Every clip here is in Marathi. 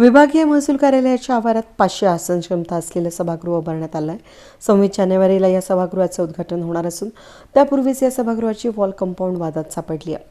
विभागीय महसूल कार्यालयाच्या आवारात पाचशे आसन क्षमता असलेलं सभागृह उभारण्यात आलं आहे सव्वीस जानेवारीला या सभागृहाचं उद्घाटन होणार असून त्यापूर्वीच या सभागृहाची वॉल कंपाऊंड वादात सापडली आहे.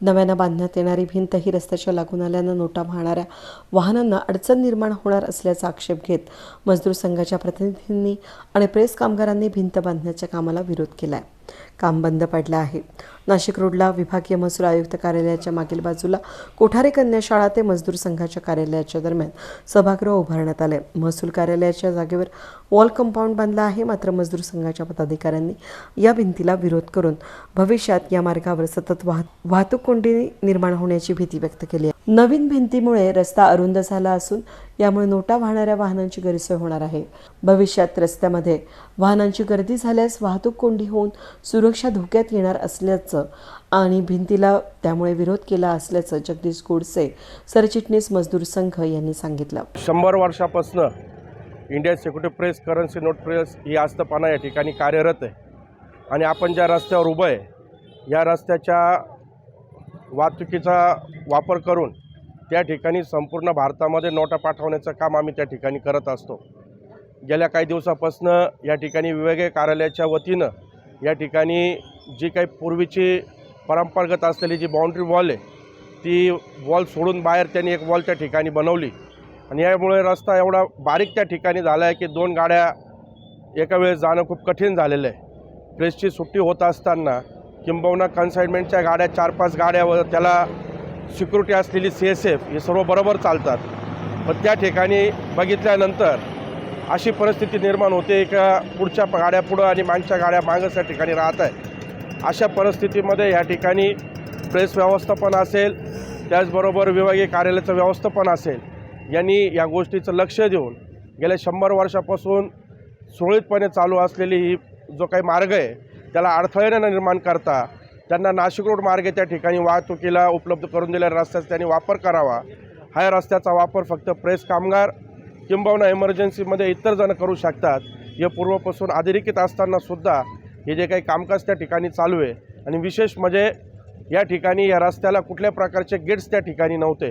नव्यानं बांधण्यात येणारी भिंत ही रस्त्याच्या लागून आल्यानं नोटा वाहणाऱ्या वाहनांना अडचण निर्माण होणार असल्याचा आक्षेप घेत मजदूर संघाच्या प्रतिनिधींनी आणि प्रेस कामगारांनी भिंत बांधण्याच्या कामाला विरोध केला आहे काम बंद पडलं आहे. नाशिक रोडला विभागीय महसूल आयुक्त कार्यालयाच्या मागील बाजूला कोठारे कन्या शाळा ते मजदूर संघाच्या कार्यालयाच्या दरम्यान सभागृह उभारण्यात आले. महसूल कार्यालयाच्या जागेवर वॉल कंपाऊंड बांधला आहे. मात्र मजदूर संघाच्या पदाधिकाऱ्यांनी या भिंतीला विरोध करून भविष्यात या मार्गावर सतत वाहतूक कोंडी निर्माण होण्याची भीती व्यक्त केली आहे. नवीन भिंतीमुळे रस्ता अरुंद झाला असून यामुळे नोटा वाहणाऱ्या वाहनांची गैरसोय होणार आहे. भविष्यात रस्त्यामध्ये वाहनांची गर्दी झाल्यास वाहतूक कोंडी होऊन सुरक्षा धोक्यात येणार असल्याचं आणि भिंतीला त्यामुळे विरोध केला असल्याचं जगदीश गोडसे सरचिटणीस मजदूर संघ यांनी सांगितलं. शंभर वर्षापासनं India security press currency note press ही आस्थापना या ठिकाणी कार्यरत आहे. आणि आपण ज्या रस्त्यावर उभं आहे या रस्त्याच्या वाहतुकीचा वापर करून त्या ठिकाणी संपूर्ण भारतामध्ये नोटा पाठवण्याचं काम आम्ही त्या ठिकाणी करत असतो. गेल्या काही दिवसापासनं या ठिकाणी विभागीय कार्यालयाच्या वतीनं या ठिकाणी जी काही पूर्वीची परंपरागत असलेली जी बाउंड्री वॉल आहे ती वॉल सोडून बाहेर त्यांनी एक वॉल त्या ठिकाणी बनवली. आणि यामुळे रस्ता एवढा बारीक त्या ठिकाणी झाला आहे की दोन गाड्या एका वेळेस जाणं खूप कठीण झालेलं आहे. प्रेसची सुट्टी होत असताना किंबहुना कन्साइनमेंटच्या गाड्या चार पाच गाड्या व त्याला सिक्युरिटी असलेली सी एस एफ हे सर्व बरोबर चालतात. पण त्या ठिकाणी बघितल्यानंतर अशी परिस्थिती निर्माण होते का पुढच्या गाड्या पुढं आणि मागच्या गाड्या मागंच त्या ठिकाणी राहत आहे अशा परिस्थितीमध्ये या ठिकाणी प्रेस व्यवस्थापन असेल त्याचबरोबर विभागीय कार्यालयाचं व्यवस्थापन असेल यांनी या गोष्टीचं लक्ष देऊन गेल्या शंभर वर्षापासून सुरळीतपणे चालू असलेली ही जो काही मार्ग आहे त्याला अडथळे न निर्माण करता त्यांना नाशिक रोड मार्गे त्या ठिकाणी वाहतुकीला उपलब्ध करून दिलेल्या रस्त्याचा त्यांनी वापर करावा. हा रस्त्याचा वापर फक्त प्रेस कामगार किंबहुना इमर्जन्सीमध्ये इतर जण करू शकतात. हे पूर्वपासून अधोरेखित असतानासुद्धा हे जे काही कामकाज त्या ठिकाणी चालू आहे आणि विशेष म्हणजे या ठिकाणी या रस्त्याला कुठल्या प्रकारचे गेट्स त्या ठिकाणी नव्हते.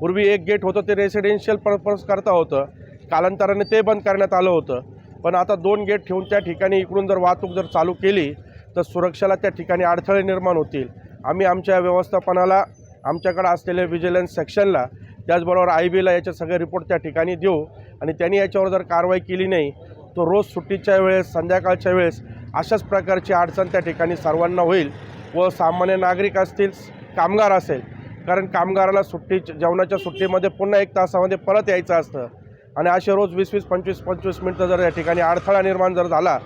पूर्वी एक गेट होतं ते रेसिडेन्शियल पर्पज करता होतं. कालांतराने ते बंद करण्यात आलं होतं. पण आता दोन गेट ठेवून त्या ठिकाणी इकडून जर वाहतूक जर चालू केली तर सुरक्षेला त्या ठिकाणी अडथळे निर्माण होतील. आम्ही आमच्या व्यवस्थापनाला आमच्याकडे असलेल्या विजिलन्स सेक्शनला त्याचबरोबर आय बीला याचे सगळे रिपोर्ट त्या ठिकाणी देऊ. आणि त्यांनी याच्यावर जर कारवाई केली नाही तो रोज सुट्टीच्या वेळेस संध्याकाळच्या वेळेस अशाच प्रकारची अडचण त्या ठिकाणी सर्वांना होईल व सामान्य नागरिक असतील कामगार असेल. कारण कामगाराला सुट्टी जेवणाच्या सुट्टीमध्ये पुन्हा एक तासामध्ये परत यायचं असतं. आणि असे रोज वीस वीस पंचवीस पंचवीस मिनटं जर या ठिकाणी अडथळा निर्माण जर झाला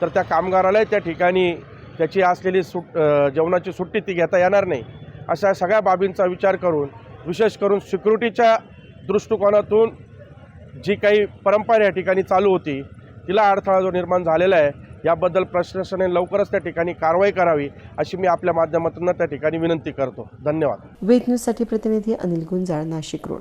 तर त्या कामगारालाही त्या ठिकाणी त्याची असलेली सुट जेवणाची सुट्टी ती घेता येणार नाही. अशा सगळ्या बाबींचा विचार करून विशेष करून सिक्युरिटीच्या दृष्टिकोनातून जी काही परंपरा या ठिकाणी चालू होती तिला अडथळा जो निर्माण झालेला आहे याबद्दल प्रशासनाने लवकरच त्या ठिकाणी कारवाई करावी अशी मी आपल्या माध्यमातून त्या ठिकाणी विनंती करतो. धन्यवाद. वेद न्यूजसाठी प्रतिनिधी अनिल गुंजाळ नाशिक रोड.